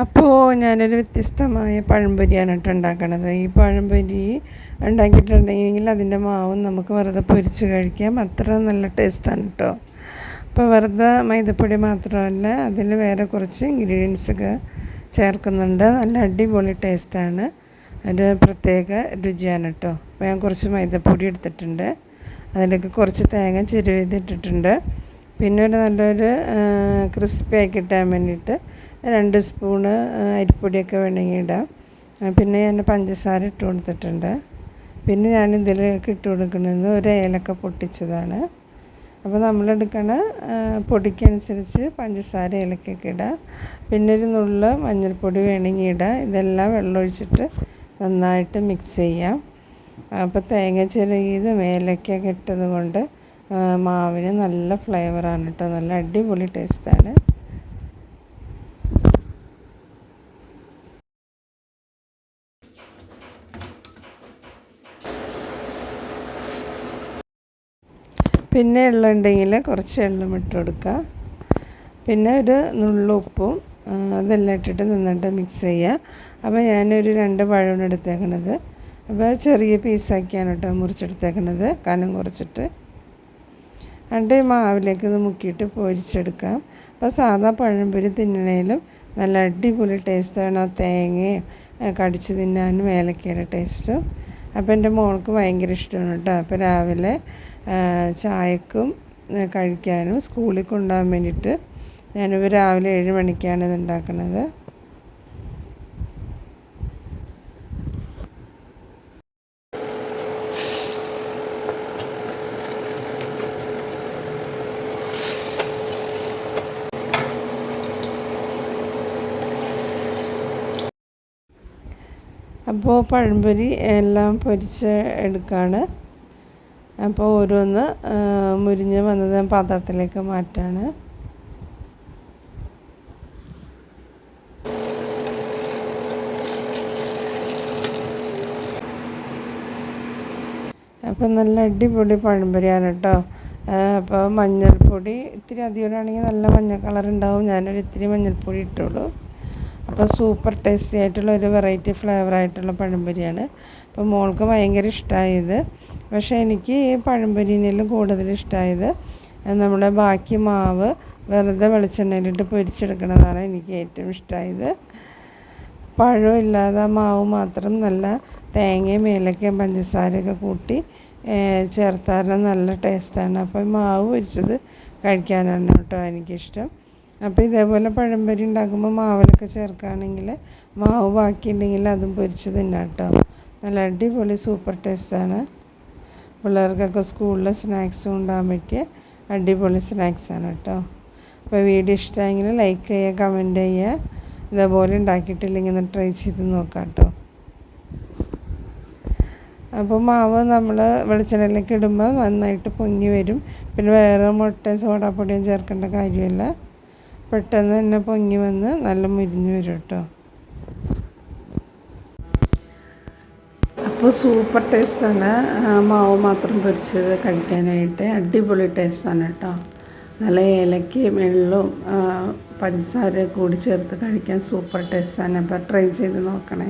അപ്പോൾ ഞാനൊരു വ്യത്യസ്തമായ പഴംപൊരിയാണ് കേട്ടോ ഉണ്ടാക്കണത്. ഈ പഴംപൊരി ഉണ്ടാക്കിയിട്ടുണ്ടെങ്കിൽ അതിന്റെ മാവും നമുക്ക് വെറുതെ പൊരിച്ച് കഴിക്കാം. അത്ര നല്ല ടേസ്റ്റാണ് കേട്ടോ അപ്പോൾ വെറുതെ മൈദപ്പൊടി മാത്രമല്ല അതിൽ വേറെ കുറച്ച് ഇൻഗ്രീഡിയൻസൊക്കെ ചേർക്കുന്നുണ്ട്. നല്ല അടിപൊളി ടേസ്റ്റാണ്. ഒരു പ്രത്യേക രുചിയാണ് കേട്ടോ അപ്പോൾ ഞാൻ കുറച്ച് മൈദപ്പൊടി എടുത്തിട്ടുണ്ട്. അതിലേക്ക് കുറച്ച് തേങ്ങ ചിരുവിതിട്ടിട്ടുണ്ട് പിന്നെ ഒരു നല്ലൊരു ക്രിസ്പി ആയി കിട്ടാൻ വേണ്ടിയിട്ട് രണ്ട് സ്പൂണ് അരിപ്പൊടിയൊക്കെ വേണമെങ്കിൽ ഇടാം. പിന്നെ ഞാൻ പഞ്ചസാര ഇട്ട് കൊടുത്തിട്ടുണ്ട്. പിന്നെ ഞാൻ ഇതിലേക്ക് ഇട്ട് കൊടുക്കുന്നത് ഒരു ഏലക്ക പൊട്ടിച്ചതാണ്. അപ്പോൾ നമ്മളെടുക്കണ പൊടിക്കനുസരിച്ച് പഞ്ചസാര ഏലക്കൊക്കെ ഇടാം. പിന്നെ ഒരു നുള്ള് മഞ്ഞൾപ്പൊടി വേണമെങ്കിൽ ഇടാം. ഇതെല്ലാം വെള്ളമൊഴിച്ചിട്ട് നന്നായിട്ട് മിക്സ് ചെയ്യാം. അപ്പോൾ തേങ്ങ ചെറിയത് മേലക്കൊക്കെ ഇട്ടത് കൊണ്ട് മാവിന് നല്ല ഫ്ലേവറാണ് കേട്ടോ നല്ല അടിപൊളി ടേസ്റ്റാണ് പിന്നെ എള്ളുണ്ടെങ്കിൽ കുറച്ച് എള്ളും ഇട്ട് കൊടുക്കുക. പിന്നെ ഒരു നുള്ളുപ്പും അതെല്ലാം ഇട്ടിട്ട് നന്നായിട്ട് മിക്സ് ചെയ്യുക. അപ്പോൾ ഞാനൊരു രണ്ട് പഴമാണ് എടുത്തേക്കണത്. അപ്പോൾ ചെറിയ പീസാക്കിയാണ് കേട്ടോ മുറിച്ചെടുത്തേക്കണത്. കനം കുറച്ചിട്ട്. രണ്ട് മാവിലേക്ക് ഇത് മുക്കിയിട്ട് പൊരിച്ചെടുക്കാം. അപ്പോൾ സാധാ പഴംപൊരി തിന്നണേലും നല്ല അടിപൊളി ടേസ്റ്റാണ് ആ തേങ്ങയും കടിച്ച് തിന്നാനും ഏലക്കയുടെ ടേസ്റ്റും. അപ്പോൾ എന്റെ മോൾക്ക് ഭയങ്കര ഇഷ്ടമാണ് കേട്ടോ. അപ്പോൾ രാവിലെ ചായക്കും കഴിക്കാനും സ്കൂളിൽ കൊണ്ടുപോകാൻ വേണ്ടിയിട്ട് ഞാനിപ്പോൾ രാവിലെ ഏഴ് മണിക്കാണ് ഇത് ഉണ്ടാക്കുന്നത്. അപ്പോൾ പഴംപൊരി എല്ലാം പൊരിച്ച് എടുക്കുകയാണ് അപ്പോൾ ഓരോന്ന് മുരിഞ്ഞ് വന്നത് പാത്രത്തിലേക്ക് മാറ്റാണ്. അപ്പോൾ നല്ല അടിപൊളി പഴംപൊരിയാണ് കേട്ടോ. അപ്പോൾ മഞ്ഞൾപ്പൊടി ഇത്തിരി അധികമാണെങ്കിൽ നല്ല മഞ്ഞ കളർ ഉണ്ടാവും ഞാനൊരു ഇത്തിരി മഞ്ഞൾപ്പൊടി ഇട്ടുള്ളൂ. അപ്പോൾ സൂപ്പർ ടേസ്റ്റി ആയിട്ടുള്ള ഒരു വെറൈറ്റി ഫ്ലേവർ ആയിട്ടുള്ള പഴംപൊരിയാണ് അപ്പോൾ മോൾക്ക് ഭയങ്കര ഇഷ്ടമായത് പക്ഷേ എനിക്ക് ഈ പഴംപൊരിനെല്ലാം കൂടുതൽ ഇഷ്ടമായത് നമ്മുടെ ബാക്കി മാവ് വെറുതെ വെളിച്ചെണ്ണയിലിട്ട് പൊരിച്ചെടുക്കുന്നതാണ് എനിക്ക് ഏറ്റവും ഇഷ്ടമായത് പഴം ഇല്ലാതെ മാവ് മാത്രം നല്ല തേങ്ങയും ഏലക്കയും പഞ്ചസാരയൊക്കെ കൂട്ടി ചേർത്താലും നല്ല ടേസ്റ്റാണ്. അപ്പോൾ മാവ് പൊരിച്ചത് കഴിക്കാനാണ് കേട്ടോ എനിക്കിഷ്ടം. അപ്പോൾ ഇതേപോലെ പഴംപൊരി ഉണ്ടാക്കുമ്പോൾ മാവിലൊക്കെ ചേർക്കുകയാണെങ്കിൽ മാവ് ബാക്കിയുണ്ടെങ്കിൽ അതും പൊരിച്ച് തിന്നാം കേട്ടോ നല്ല അടിപൊളി സൂപ്പർ ടേസ്റ്റാണ് പിള്ളേർക്കൊക്കെ സ്കൂളിലെ സ്നാക്സും ഉണ്ടാകാൻ പറ്റിയ അടിപൊളി സ്നാക്സാണ് കേട്ടോ അപ്പോൾ വീഡിയോ ഇഷ്ടമായെങ്കിൽ ലൈക്ക് ചെയ്യുക കമന്റ് ചെയ്യുക. ഇതേപോലെ ഉണ്ടാക്കിയിട്ടില്ലെങ്കിൽ ഒന്ന് ട്രൈ ചെയ്ത് നോക്കാം കേട്ടോ അപ്പോൾ മാവ് നമ്മൾ വെളിച്ചെണ്ണയിലേക്ക് ഇടുമ്പോൾ നന്നായിട്ട് പൊങ്ങി വരും. പിന്നെ വേറെ മുട്ടയും സോഡാപ്പൊടിയും ചേർക്കേണ്ട കാര്യമില്ല. പെട്ടെന്ന് തന്നെ പൊങ്ങി വന്ന് നല്ല മുരിഞ്ഞ് വരും കേട്ടോ. അപ്പോൾ സൂപ്പർ ടേസ്റ്റാണ്. മാവ് മാത്രം പൊരിച്ചത് കഴിക്കാനായിട്ട് അടിപൊളി ടേസ്റ്റാണ് കേട്ടോ. നല്ല ഏലക്കയും എള്ളും പഞ്ചസാര കൂടി ചേർത്ത് കഴിക്കാൻ സൂപ്പർ ടേസ്റ്റാണ്. അപ്പോൾ ട്രൈ ചെയ്ത് നോക്കണേ.